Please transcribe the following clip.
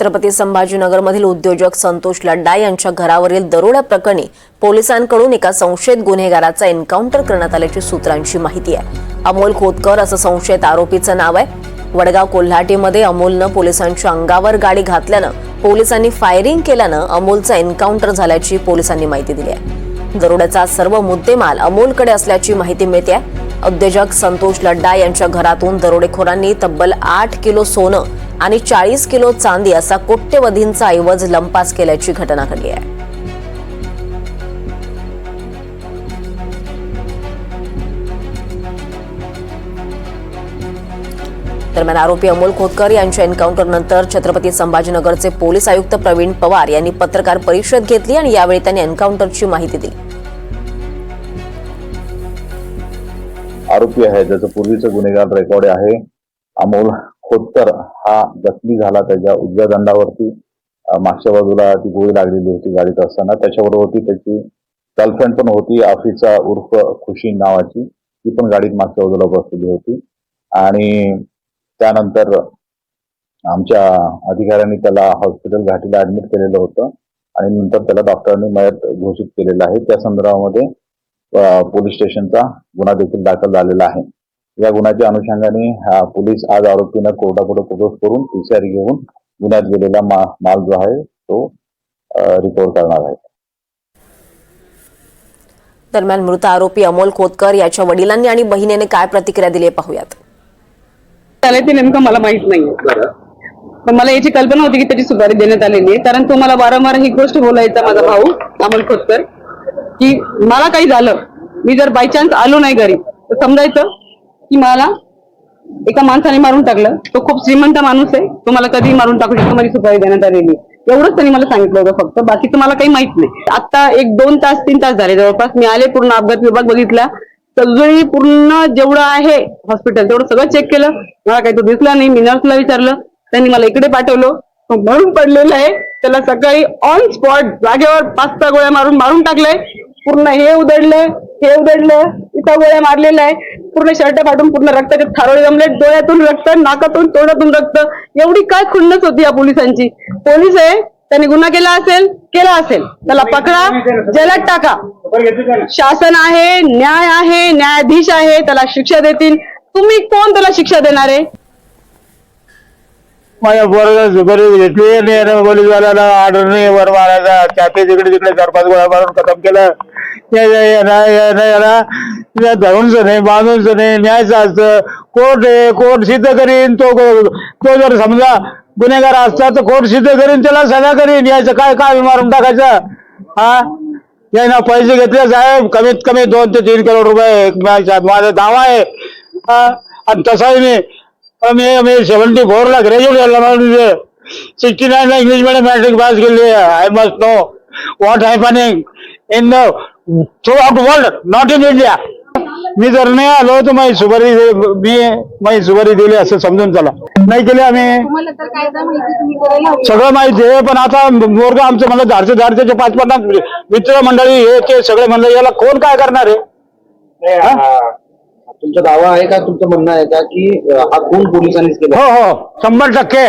छत्रपती संभाजीनगरमधील उद्योजक संतोष लड्डा यांच्या घरावरील दरोडा प्रकरणी पोलिसांकडून एका संशयित गुन्हेगाराचा एन्काउंटर करण्यात आल्याची सूत्रांची माहिती आहे. अमोल खोतकर असं संशयित आरोपीचं नाव आहे. वडगाव कोल्हाटीमध्ये अमोलनं पोलिसांच्या अंगावर गाडी घातल्यानं पोलिसांनी फायरिंग केल्यानं अमोलचा एन्काउंटर झाल्याची पोलिसांनी माहिती दिली आहे. दरोड्याचा सर्व मुद्देमाल अमोलकडे असल्याची माहिती मिळते आहे. उद्योजक संतोष लड्डा यांच्या घरातून दरोडेखोरांनी तब्बल आठ किलो सोनं आणि चाळीस किलो चांदी असा कोट्यवधींचा ऐवज लंपास केल्याची घटना घडली आहे. दरम्यान आरोपी अमोल खोतकर यांच्या एन्काउंटर नंतर छत्रपती संभाजीनगरचे पोलीस आयुक्त प्रवीण पवार यांनी पत्रकार परिषद घेतली आणि यावेळी त्यांनी एन्काउंटरची माहिती दिली. आरोपी आहे ज्याचं पूर्वीचं गुन्हेगार रेकॉर्ड आहे. अमोल खोतकर हा जखमी झाला त्याच्या उजव्या दंडावरती. मागच्या बाजूला ती गोळी लागलेली होती गाडीत असताना. त्याच्याबरोबर त्याची गर्लफ्रेंड पण होती आफिसा उर्फ खुशी नावाची. ती पण गाडीत मागच्या बाजूला बसलेली होती. आणि त्यानंतर आमच्या अधिकाऱ्यांनी त्याला हॉस्पिटल घाटीला ऍडमिट केलेलं होतं. आणि नंतर त्याला डॉक्टरांनी मयत घोषित केलेलं आहे. त्या संदर्भामध्ये पोलीस स्टेशनचा गुन्हा देखील दाखल झालेला आहे. या गुन्ह्याच्या अनुषंगाने हा पोलीस आज आरोपींना कोर्टापुढे प्रवेश करून पीसीआर घेऊन गुन्ह्यात गेलेला माल जो आहे तो रिकव्हर करणार आहे. दरम्यान मृत आरोपी अमोल खोतकर याच्या वडिलांनी आणि बहिणीने काय प्रतिक्रिया दिली आहे पाहूयात. झालंय ते नेमकं मला माहीत नाहीये पण मला याची कल्पना होती की त्याची सुपारी देण्यात आलेली आहे. कारण तो मला वारंवार ही गोष्ट बोलायचा माझा भाऊ अमोल खोतकर की मला काही झालं. मी जर बाय चान्स आलो नाही घरी तर समजायचं? की मला एका माणसाने मारून टाकलं. तो खूप श्रीमंत माणूस आहे. तो मला कधी मारून टाकू शकतो. माझी सुपारी देण्यात आलेली आहे. एवढंच त्यांनी मला सांगितलं होतं फक्त. बाकीचं मला काही माहीत नाही. आता एक दोन तास तीन तास झाले जवळपास. मी आले पूर्ण अपघात विभाग बघितला. सगळी पूर्ण जेवढं आहे हॉस्पिटल तेवढं सगळं चेक केलं. मला काही तो दिसला नाही. मी नर्सला विचारलं. त्यांनी मला इकडे पाठवलं. तो मरून पडलेला आहे. त्याला सकाळी ऑन स्पॉट जागेवर पाच सहा गोळ्या मारून मारून टाकलंय. पूर्ण हे उधळलं हे उधडलं इथं गोळ्या मारलेल्या आहे. पूर्ण शर्ट फाटून पूर्ण रक्ताचे थारोळे जमले डोळ्यातून रक्त नाकातून तोंडातून रक्त. एवढी काय खुन्नस होती या पोलिसांची. पोलीस आहे त्यांनी गुन्हा केला असेल केला असेल. त्याला पकडा जलद टाका. शासन आहे न्याय आहे न्यायाधीश आहे त्याला शिक्षा देतील. तुम्ही कोण त्याला शिक्षा देणार? आहे माझ्या पोराला सुपारी घेतली आणि यानं पोलीसवाल्याला ऑर्डर नाही वर मारायचा. तिकडे तिकडे चार पाच गोळा मारून खतम केलं. या- नाही बांधूनचं नाही न्यायचं असतं कोर्ट आहे कोर्ट सिद्ध करीन तो तो जर समजा गुन्हेगार असता तर कोर्ट सिद्ध करीन त्याला सजा करीन. यायचं काय काय मारून टाकायचं? हा? यानं पैसे घेतले साहेब कमीत कमी दोन ते तीन करोड रुपये माझा दावा आहे. हा? आणि तसाही मी मी मी सेव्हन्टी फोरला ग्रॅज्युएट झाला म्हणजे सिक्स्टी नाईन ला इंग्लिश मीडियम मॅट्रिक पास केली I must know what happening in the throughout world not in India मी जर नाही आलो तर माझी सुपारी दे- मी माझी सुपारी दिली असं समजून चला. नाही केली आम्ही. तुम्हाला तर कायदा माहिती तुम्ही करायला हवी. सगळं माहिती आहे पण आता मोरगा आमचं मला धाडचे धाडचे पाच पन्नास मित्र मंडळी हे ते सगळे मंडळी याला कोण काय करणार आहे? हा? तुमचा दावा आहे का? तुमचं म्हणणं आहे का की हा खून पोलिसांनीच केला? हो हो. शंभर टक्के.